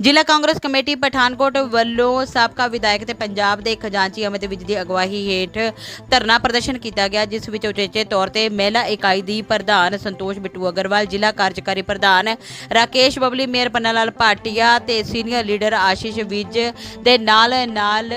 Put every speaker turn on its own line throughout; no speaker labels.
ਜ਼ਿਲ੍ਹਾ ਕਾਂਗਰਸ ਕਮੇਟੀ ਪਠਾਨਕੋਟ ਵੱਲੋਂ ਸਾਬਕਾ ਵਿਧਾਇਕ ਤੇ ਪੰਜਾਬ ਦੇ ਖਜ਼ਾਨਚੀ ਅਮਿਤ ਵਿਜ ਦੀ ਅਗਵਾਈ ਹੇਠ ਧਰਨਾ ਪ੍ਰਦਰਸ਼ਨ ਕੀਤਾ ਗਿਆ, ਜਿਸ ਵਿੱਚ ਉਚੇਚੇ ਤੌਰ ਤੇ ਮਹਿਲਾ ਇਕਾਈ ਦੀ ਪ੍ਰਧਾਨ ਸੰਤੋਸ਼ ਬਿੱਟੂ ਅਗਰਵਾਲ, ਜ਼ਿਲ੍ਹਾ ਕਾਰਜਕਾਰੀ ਪ੍ਰਧਾਨ ਰਾਕੇਸ਼ ਬਬਲੀ, ਮੇਅਰ ਪੰਨਾ ਲਾਲ ਭਾਟੀਆ ਤੇ ਸੀਨੀਅਰ ਲੀਡਰ ਆਸ਼ੀਸ਼ ਵਿਜ ਦੇ ਨਾਲ ਨਾਲ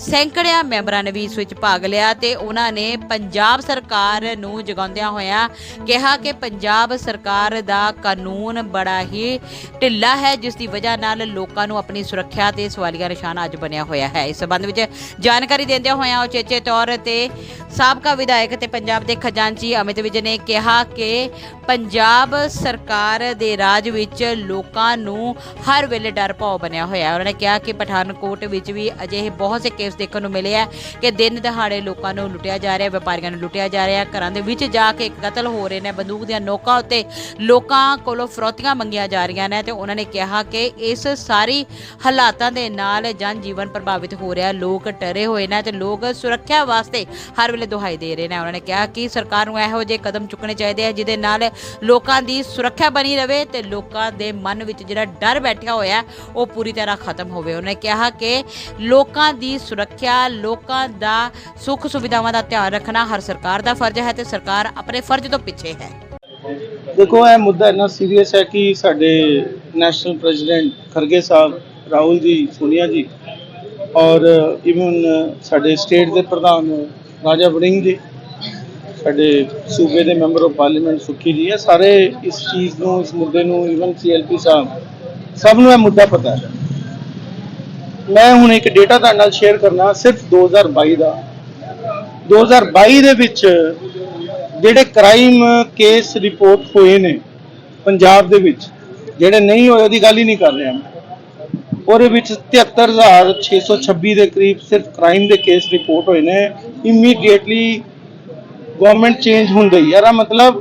ਸੈਂਕੜਿਆਂ ਮੈਂਬਰਾਂ ਨੇ ਵੀ ਇਸ ਵਿੱਚ ਭਾਗ ਲਿਆ ਤੇ ਉਹਨਾਂ ਨੇ ਪੰਜਾਬ ਸਰਕਾਰ ਨੂੰ ਜਗਾਉਂਦਿਆਂ ਹੋਇਆਂ ਕਿਹਾ ਕਿ ਪੰਜਾਬ ਸਰਕਾਰ ਦਾ ਕਾਨੂੰਨ ਬੜਾ ਹੀ ਢਿੱਲਾ ਹੈ, ਜਿਸ ਦੀ ਵਜ੍ਹਾ ਨਾਲ ਲੋਕਾਂ ਨੂੰ ਆਪਣੀ ਸੁਰੱਖਿਆ ਤੇ ਸਵਾਲੀਆ ਨਿਸ਼ਾਨ ਅੱਜ ਬਣਿਆ ਹੋਇਆ ਹੈ। ਇਸ ਸੰਬੰਧ ਵਿੱਚ ਜਾਣਕਾਰੀ ਦਿੰਦਿਆਂ ਹੋਇਆਂ ਉਚੇਚੇ ਤੌਰ ਤੇ ਸਾਬਕਾ ਵਿਧਾਇਕ ਤੇ ਪੰਜਾਬ ਦੇ ਖਜ਼ਾਨਚੀ ਅਮਿਤ ਵਿਜ ਨੇ ਕਿਹਾ ਕਿ ਪੰਜਾਬ ਸਰਕਾਰ ਦੇ ਰਾਜ ਵਿੱਚ ਲੋਕਾਂ ਨੂੰ ਹਰ ਵੇਲੇ ਡਰ ਭਾਉ ਬਣਿਆ ਹੋਇਆ ਹੈ। ਉਹਨਾਂ ਨੇ ਕਿਹਾ ਕਿ ਪਠਾਨਕੋਟ ਵਿੱਚ ਵੀ ਅਜਿਹੇ ਬਹੁਤ ਸੇ ਕੇਸ ਦੇਖਣ ਨੂੰ ਮਿਲੇ ਆ ਕਿ ਦਿਨ ਦਿਹਾੜੇ ਲੋਕਾਂ ਨੂੰ ਲੁੱਟਿਆ ਜਾ ਰਿਹਾ ਵਪਾਰੀਆਂ ਨੂੰ ਲੁੱਟਿਆ ਜਾ ਰਿਹਾ ਘਰਾਂ ਦੇ ਵਿੱਚ ਜਾ ਕੇ ਕਤਲ ਹੋ ਰਹੇ ਨੇ। ਬੰਦੂਕ ਦੀਆਂ ਨੋਕਾਂ ਉੱਤੇ ਲੋਕਾਂ ਕੋਲੋਂ ਫਰੋਤੀਆਂ ਮੰਗੀਆਂ ਜਾ ਰਹੀਆਂ ਨੇ ਤੇ ਉਹਨਾਂ ਨੇ ਕਿਹਾ ਕਿ ਇਸ ਸਾਰੀ ਹਾਲਾਤਾਂ ਦੇ ਨਾਲ ਜਨ ਜੀਵਨ ਪ੍ਰਭਾਵਿਤ ਹੋ ਰਿਹਾ ਲੋਕ ਟਰੇ ਹੋਏ ਨੇ ਤੇ ਲੋਕ ਸੁਰੱਖਿਆ ਵਾਸਤੇ ਹਰ ਵੇਲੇ ਦੁਹਾਈ ਦੇ ਰਹੇ ਨੇ। ਉਹਨਾਂ ਨੇ ਕਿਹਾ ਕਿ ਸਰਕਾਰ ਨੂੰ ਇਹੋ ਜਿਹੇ ਕਦਮ ਚੁੱਕਣੇ ਚਾਹੀਦੇ ਆ, ਜਿਹਦੇ ਨਾਲ ਲੋਕਾਂ ਦੀ ਸੁਰੱਖਿਆ ਬਣੀ ਰਵੇ ਤੇ ਲੋਕਾਂ ਦੇ ਮਨ ਵਿੱਚ ਜਿਹੜਾ ਡਰ ਬੈਠਿਆ ਹੋਇਆ ਉਹ ਪੂਰੀ ਤਰ੍ਹਾਂ ਖਤਮ ਹੋਵੇ। ਉਹਨੇ ਕਿਹਾ ਕਿ ਲੋਕਾਂ ਦੀ ਸੁਰੱਖਿਆ, ਲੋਕਾਂ ਦਾ ਸੁੱਖ ਸੁਵਿਧਾਵਾਂ ਦਾ ਧਿਆਨ ਰੱਖਣਾ ਹਰ ਸਰਕਾਰ ਦਾ ਫਰਜ਼ ਹੈ ਤੇ ਸਰਕਾਰ ਆਪਣੇ ਫਰਜ਼ ਤੋਂ ਪਿੱਛੇ ਹੈ।
ਦੇਖੋ, ਇਹ ਮੁੱਦਾ ਇੰਨਾ ਸੀਰੀਅਸ ਹੈ ਕਿ ਸਾਡੇ ਨੈਸ਼ਨਲ ਪ੍ਰੈਜ਼ੀਡੈਂਟ ਖਰਗੇ ਸਾਹਿਬ, ਰਾਹੁਲ ਜੀ, ਸੋਨੀਆ ਜੀ ਔਰ ਇਵਨ ਸਾਡੇ ਸਟੇਟ ਦੇ ਪ੍ਰਧਾਨ ਰਾਜਾ ਵੜਿੰਗ ਜੀ, ਸਾਡੇ ਸੂਬੇ ਦੇ ਮੈਂਬਰ ਆਫ ਪਾਰਲੀਮੈਂਟ ਸੁੱਖੀ ਜੀ, ਇਹ ਸਾਰੇ ਇਸ ਚੀਜ਼ ਨੂੰ, ਇਸ ਮੁੱਦੇ ਨੂੰ ਇਵਨ ਸੀਐਲਪੀ ਸਾਹਿਬ, ਸਭ ਨੂੰ ਇਹ ਮੁੱਦਾ ਪਤਾ ਹੈ। ਮੈਂ ਹੁਣ ਇੱਕ ਡੇਟਾ ਤੁਹਾਡੇ ਨਾਲ ਸ਼ੇਅਰ ਕਰਨਾ, ਸਿਰਫ 2022 ਦਾ। 2022 ਦੇ ਵਿੱਚ ਜਿਹੜੇ ਕ੍ਰਾਈਮ ਕੇਸ ਰਿਪੋਰਟ ਹੋਏ ਨੇ ਪੰਜਾਬ ਦੇ ਵਿੱਚ, ਜਿਹੜੇ ਨਹੀਂ ਹੋਏ ਉਹਦੀ ਗੱਲ ਹੀ ਨਹੀਂ ਕਰ ਰਿਹਾ ਮੈਂ। ਉਹਦੇ ਵਿੱਚ 73626 ਦੇ ਕਰੀਬ ਸਿਰਫ ਕ੍ਰਾਈਮ ਦੇ ਕੇਸ ਰਿਪੋਰਟ ਹੋਏ ਨੇ। ਇਮੀਡੀਏਟਲੀ ਗਵਰਨਮੈਂਟ ਚੇਂਜ ਹੁੰਦੀ ਹੈ। ਇਹਦਾ ਮਤਲਬ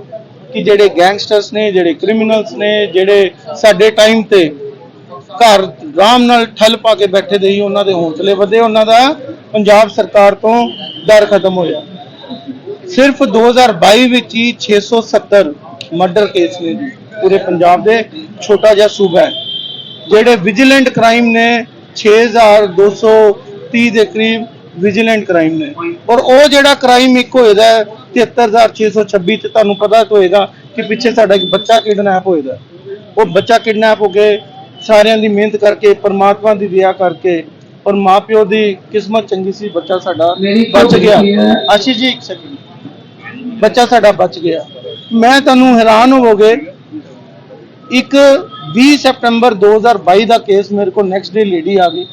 ਕਿ ਜਿਹੜੇ ਗੈਂਗਸਟਰਸ ਨੇ, ਜਿਹੜੇ ਕ੍ਰਿਮੀਨਲਸ ਨੇ, ਜਿਹੜੇ ਸਾਡੇ ਟਾਈਮ ਤੇ ਘਰ ਆਰਾਮ ਨਾਲ ਠੱਲ ਪਾ ਕੇ ਬੈਠੇ ਦੇ ਹੀ ਉਹਨਾਂ ਦੇ ਹੌਸਲੇ ਵਧੇ, ਉਹਨਾਂ ਦਾ ਪੰਜਾਬ ਸਰਕਾਰ ਤੋਂ ਡਰ ਖਤਮ ਹੋਇਆ। ਸਿਰਫ 2022 ਵਿੱਚ ਹੀ 670 ਮਰਡਰ ਕੇਸ ਨੇ ਜੀ ਪੂਰੇ ਪੰਜਾਬ ਦੇ ਛੋਟਾ ਜਿਹਾ ਸੂਬਾ ਹੈ ਜਿਹੜੇ ਵਿਜੀਲੈਂਟ ਕ੍ਰਾਈਮ ਨੇ 6230 ਦੇ ਕਰੀਬ ਵਿਜੀਲੈਂਟ ਕ੍ਰਾਈਮ ਨੇ। ਔਰ ਉਹ ਜਿਹੜਾ ਕ੍ਰਾਈਮ ਇੱਕ ਹੋਏਦਾ ਹੈ 73626 ਤੇ ਤੁਹਾਨੂੰ ਪਤਾ ਹੋਏਗਾ ਕਿ ਪਿੱਛੇ ਸਾਡਾ ਇੱਕ ਬੱਚਾ ਕਿਡਨੈਪ ਹੋਏਦਾ ਉਹ ਬੱਚਾ ਕਿਡਨੈਪ ਹੋ ਕੇ ਸਾਰਿਆਂ ਦੀ ਮਿਹਨਤ ਕਰਕੇ ਪਰਮਾਤਮਾ ਦੀ ਦਇਆ ਕਰਕੇ ਔਰ ਮਾਪਿਓ ਦੀ ਕਿਸਮਤ ਚੰਗੀ ਸੀ ਬੱਚਾ ਸਾਡਾ ਬਚ ਗਿਆ। ਆਸ਼ੀਸ਼ ਜੀ ਇੱਕ ਸੈਕਿੰਡ ਬੱਚਾ ਸਾਡਾ ਬਚ ਗਿਆ। ਮੈਂ ਤੁਹਾਨੂੰ ਹੈਰਾਨ ਹੋਵੋਗੇ, ਇੱਕ 20 ਸਤੰਬਰ 2022 ਦਾ ਕੇਸ ਮੇਰੇ ਕੋਲ ਨੈਕਸਟ ਡੇ ਲੇਡੀ ਆ ਗਈ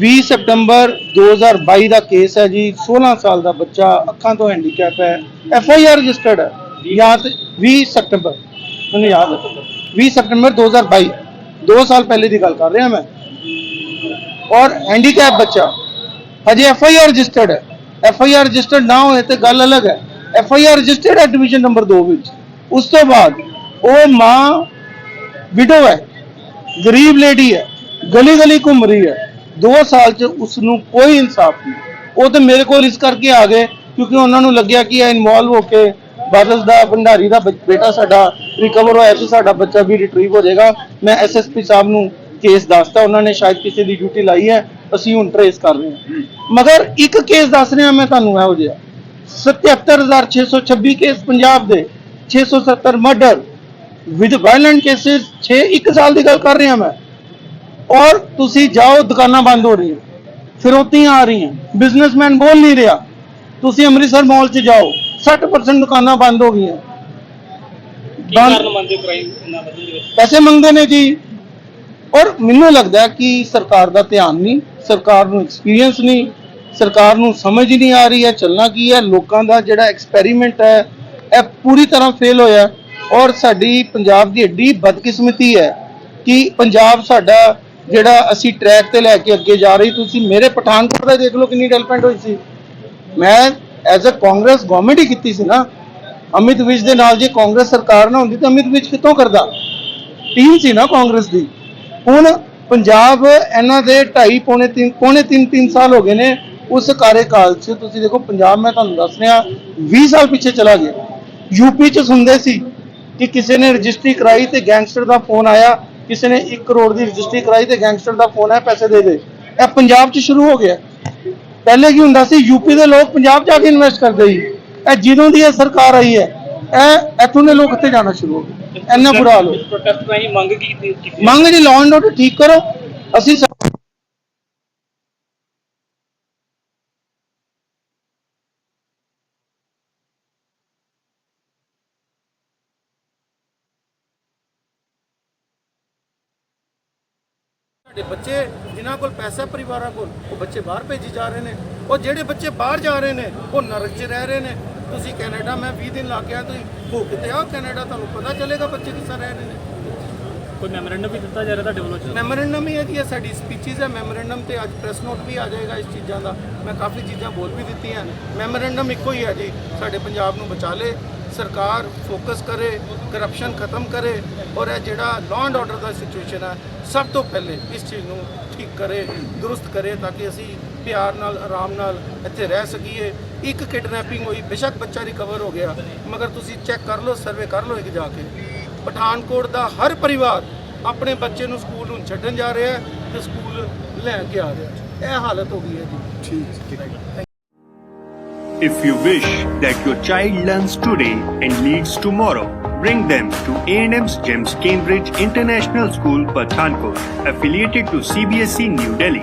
20 ਸਤੰਬਰ 2022 ਦਾ ਕੇਸ ਹੈ ਜੀ 16 ਸਾਲ ਦਾ ਬੱਚਾ, ਅੱਖਾਂ ਤੋਂ ਹੈਂਡੀਕੈਪ ਹੈ ਐਫ ਆਈ ਆਰ ਰਜਿਸਟਰਡ ਹੈ। ਯਾਦ 20 ਸਤੰਬਰ ਮੈਨੂੰ ਯਾਦ ਹੈ। 20 ਸਤੰਬਰ 2022 2 ਸਾਲ ਪਹਿਲੇ ਦੀ ਗੱਲ ਕਰ ਰਿਹਾ ਮੈਂ। ਔਰ ਹੈਂਡੀਕੈਪ ਬੱਚਾ, ਹਜੇ ਐਫ ਆਈ ਆਰ ਰਜਿਸਟਰਡ ਹੈ। ਐਫ ਆਈ ਆਰ ਰਜਿਸਟਰਡ ਨਾ ਹੋਏ ਤੇ ਗੱਲ ਅਲੱਗ ਹੈ। ਐਫ ਆਈ ਆਰ ਰਜਿਸਟਰਡ ਹੈ ਡਿਵੀਜ਼ਨ ਨੰਬਰ 2 ਵਿੱਚ। ਉਸ ਤੋਂ ਬਾਅਦ ਉਹ ਮਾਂ ਵਿਡੋ ਹੈ, ਗਰੀਬ ਲੇਡੀ ਹੈ, ਗਲੀ ਗਲੀ ਘੁੰਮ ਰਹੀ ਹੈ। 2 ਸਾਲ ਚ ਉਸ ਨੂੰ ਕੋਈ ਇਨਸਾਫ ਨਹੀਂ। ਉਹ ਤੇ ਮੇਰੇ ਕੋਲ ਇਸ ਕਰਕੇ ਆ ਗਏ ਕਿਉਂਕਿ ਉਹਨਾਂ ਨੂੰ ਲੱਗਿਆ ਕਿ ਇਹ ਇਨਵੋਲਵ ਹੋ ਕੇ ਬਾਦਲ ਦਾ, ਭੰਡਾਰੀ ਦਾ ਬੇਟਾ ਸਾਡਾ ਰਿਕਵਰ ਹੋਇਆ ਤੇ ਸਾਡਾ ਬੱਚਾ ਵੀ ਰਿਟਰੀਵ ਹੋ ਜਾਏਗਾ। ਮੈਂ ਐਸਐਸਪੀ ਸਾਹਿਬ ਨੂੰ ਕੇਸ ਦੱਸਤਾ, ਉਹਨਾਂ ਨੇ ਸ਼ਾਇਦ ਕਿਸੇ ਦੀ ਡਿਊਟੀ ਲਾਈ ਹੈ, ਅਸੀਂ ਹੁਣ ਟਰੇਸ ਕਰ ਰਹੇ ਹਾਂ। ਮਗਰ ਇੱਕ ਕੇਸ ਦੱਸ ਰਿਹਾ ਮੈਂ ਤੁਹਾਨੂੰ ਇਹੋ ਜਿਹਾ। 77626 ਕੇਸ ਪੰਜਾਬ ਦੇ 670 ਮਰਡਰ ਵਿਦ ਵਾਇਲੈਂਟ ਕੇਸਿਸ 6 1 ਸਾਲ ਦੀ ਗੱਲ ਕਰ ਰਿਹਾ ਮੈਂ। ਔਰ ਤੁਸੀਂ ਜਾਓ ਦੁਕਾਨਾਂ ਬੰਦ ਹੋ ਰਹੀਆਂ। ਫਿਰੌਤੀਆਂ ਆ ਰਹੀਆਂ। ਬਿਜ਼ਨਸਮੈਨ ਬੋਲ ਨਹੀਂ ਰਿਹਾ। ਤੁਸੀਂ ਅੰਮ੍ਰਿਤਸਰ ਮਾਲ 'ਚ ਜਾਓ। 60% ਦੁਕਾਨਾਂ ਬੰਦ ਹੋ ਗਈਆਂ। ਬੰਦ
ਮੰਨਦੇ ਕ੍ਰਾਈਮ ਇੰਨਾ ਵਧਣ ਦੇ ਵਿੱਚ
ਪੈਸੇ ਮੰਗਦੇ ਨੇ ਜੀ। ਔਰ ਮੈਨੂੰ ਲੱਗਦਾ ਕਿ ਸਰਕਾਰ ਦਾ ਧਿਆਨ ਨਹੀਂ ਸਰਕਾਰ ਨੂੰ ਐਕਸਪੀਰੀਅੰਸ ਨਹੀਂ। ਸਰਕਾਰ ਨੂੰ ਸਮਝ ਹੀ ਨਹੀਂ ਆ ਰਹੀ ਹੈ, ਚੱਲਣਾ ਕੀ ਹੈ, ਲੋਕਾਂ ਦਾ ਜਿਹੜਾ ਐਕਸਪੈਰੀਮੈਂਟ ਹੈ, ਇਹ ਪੂਰੀ ਤਰ੍ਹਾਂ ਫੇਲ ਹੋਇਆ ਔਰ ਸਾਡੀ ਪੰਜਾਬ ਦੀ ਏਡੀ ਬਦਕਿਸਮਤੀ ਹੈ ਕਿ ਪੰਜਾਬ ਸਾਡਾ ਜਿਹੜਾ ਅਸੀਂ ਟਰੈਕ ਤੇ ਲੈ ਕੇ ਅੱਗੇ ਜਾ ਰਹੀ, ਤੁਸੀਂ ਮੇਰੇ ਪਠਾਨਕੋਟ ਦਾ ਦੇਖ ਲਓ ਕਿੰਨੀ ਡਿਵੈਲਪਮੈਂਟ ਹੋਈ ਸੀ। ਮੈਂ ਐਜ਼ ਅ ਕਾਂਗਰਸ ਗਵਰਨਮੈਂਟ ਹੀ ਕੀਤੀ ਸੀ ਨਾ। ਅਮਿਤ ਵਿਜ ਦੇ ਨਾਲ ਜੇ ਕਾਂਗਰਸ ਸਰਕਾਰ ਨਾ ਹੁੰਦੀ ਤਾਂ ਅਮਿਤ ਵਿਜ ਕਿੱਥੋਂ ਕਰਦਾ? ਟੀਮ ਸੀ ਨਾ ਕਾਂਗਰਸ ਦੀ। ਹੁਣ ਪੰਜਾਬ ਇਹਨਾਂ ਦੇ 2.5 ਪੌਣੇ 3 ਪੌਣੇ 3 3 ਸਾਲ ਹੋ ਗਏ ਨੇ। ਉਸ ਕਾਰਜਕਾਲ 'ਚ ਤੁਸੀਂ ਦੇਖੋ ਪੰਜਾਬ ਮੈਂ ਤੁਹਾਨੂੰ ਦੱਸ ਰਿਹਾ 20 ਸਾਲ ਪਿੱਛੇ ਚਲਾ ਗਿਆ। ਯੂਪੀ 'ਚ ਸੁਣਦੇ ਸੀ ਕਿ ਕਿਸੇ ਨੇ ਰਜਿਸਟਰੀ ਕਰਾਈ ਤੇ ਗੈਂਗਸਟਰ ਦਾ ਫੋਨ ਆਇਆ ਕਿਸੇ ਨੇ 1 ਕਰੋੜ ਦੀ ਰਜਿਸਟਰੀ ਕਰਾਈ ਤੇ ਗੈਂਗਸਟਰ ਦਾ ਫੋਨ ਹੈ ਪੈਸੇ ਦੇ ਦੇ ਇਹ ਪੰਜਾਬ 'ਚ ਸ਼ੁਰੂ ਹੋ ਗਿਆ। ਪਹਿਲੇ ਕੀ ਹੁੰਦਾ ਸੀ ਯੂਪੀ ਦੇ ਲੋਕ ਪੰਜਾਬ ਜਾ ਕੇ ਇਨਵੈਸਟ ਕਰਦੇ ਸੀ। ਇਹ ਜਦੋਂ ਦੀ ਇਹ ਸਰਕਾਰ ਆਈ ਹੈ ਇਹ ਇੱਥੋਂ ਦੇ ਲੋਕ ਇੱਥੇ ਜਾਣਾ ਸ਼ੁਰੂ ਹੋ ਗਏ। ਇੰਨਾ ਬੁਰਾ ਹਾਲ ਹੋ
ਪ੍ਰੋਟੈਸਟ ਰਾਹੀਂ ਮੰਗ ਕੀਤੀ?
ਮੰਗ ਜੀ ਲਾਅ ਐਂਡ ਆਰਡਰ ਠੀਕ ਕਰੋ। ਅਸੀਂ ਸ- ਬੱਚੇ ਜਿਨ੍ਹਾਂ ਕੋਲ ਪੈਸਾ ਪਰਿਵਾਰਾਂ ਕੋਲ, ਉਹ ਬੱਚੇ ਬਾਹਰ ਭੇਜੀ ਜਾ ਰਹੇ ਨੇ। ਉਹ ਜਿਹੜੇ ਬੱਚੇ ਬਾਹਰ ਜਾ ਰਹੇ ਨੇ, ਉਹ ਨਰਕ 'ਚ ਰਹਿ ਰਹੇ ਨੇ। ਤੁਸੀਂ ਕੈਨੇਡਾ, ਮੈਂ 20 ਦਿਨ ਲਾ ਕੇ ਆਇਆ ਤੁਸੀਂ ਭੁੱਖ 'ਤੇ ਆਓ ਕੈਨੇਡਾ? ਤੁਹਾਨੂੰ ਪਤਾ ਚੱਲੇਗਾ ਬੱਚੇ ਕਿਸ ਤਰ੍ਹਾਂ ਰਹਿ ਰਹੇ ਨੇ।
ਕੋਈ ਮੈਮੋਰੈਂਡਮ ਵੀ ਦਿੱਤਾ ਜਾ ਰਿਹਾ ਤੁਹਾਡੇ ਵੱਲੋਂ?
ਮੈਮੋਰੈਂਡਮ ਹੀ ਹੈ ਜੀ ਇਹ ਸਾਡੀ ਸਪੀਚਿਸ ਹੈ ਮੈਮੋਰੈਂਡਮ ਤੇ ਅੱਜ ਪ੍ਰੈਸ ਨੋਟ ਵੀ ਆ ਜਾਏਗਾ ਇਸ ਚੀਜ਼ਾਂ ਦਾ। ਮੈਂ ਕਾਫੀ ਚੀਜ਼ਾਂ ਬੋਲ ਵੀ ਦਿੱਤੀਆਂ ਮੈਮੋਰੈਂਡਮ ਇੱਕੋ ਹੀ ਹੈ ਜੀ। ਸਾਡੇ ਪੰਜਾਬ ਨੂੰ ਬਚਾ ਲੇ, ਸਰਕਾਰ ਫੋਕਸ ਕਰੇ ਕਰਪਸ਼ਨ ਖਤਮ ਕਰੇ ਔਰ ਇਹ ਜਿਹੜਾ ਲਾਅ ਐਂਡ ਆਰਡਰ ਦਾ ਸਿਚੁਏਸ਼ਨ ਹੈ ਸਭ ਤੋਂ ਪਹਿਲੇ ਇਸ ਚੀਜ਼ ਨੂੰ ਠੀਕ ਕਰੇ, ਦਰੁਸਤ ਕਰੇ ਤਾਂ ਕਿ ਅਸੀਂ ਪਿਆਰ ਨਾਲ, ਆਰਾਮ ਨਾਲ ਇੱਥੇ ਰਹਿ ਸਕੀਏ। ਇੱਕ ਕਿਡਨੈਪਿੰਗ ਹੋਈ, ਬੇਸ਼ੱਕ ਬੱਚਾ ਰਿਕਵਰ ਹੋ ਗਿਆ। ਮਗਰ ਤੁਸੀਂ ਚੈੱਕ ਕਰ ਲਓ ਸਰਵੇ ਕਰ ਲਓ ਇੱਕ ਜਾ ਕੇ। ਪਠਾਨਕੋਟ ਦਾ ਹਰ ਪਰਿਵਾਰ ਆਪਣੇ ਬੱਚੇ ਨੂੰ ਸਕੂਲ ਨੂੰ ਛੱਡਣ ਜਾ ਰਿਹਾ ਹੈ ਤੇ ਸਕੂਲ ਲੈ ਕੇ ਆ ਰਿਹਾ ਹੈ ਇਹ ਹਾਲਤ ਹੋ ਗਈ ਹੈ ਜੀ
If you wish that your child learns today and leads tomorrow, bring them to A&M's GEMS Cambridge International School, Pathankot, affiliated to CBSE E New Delhi.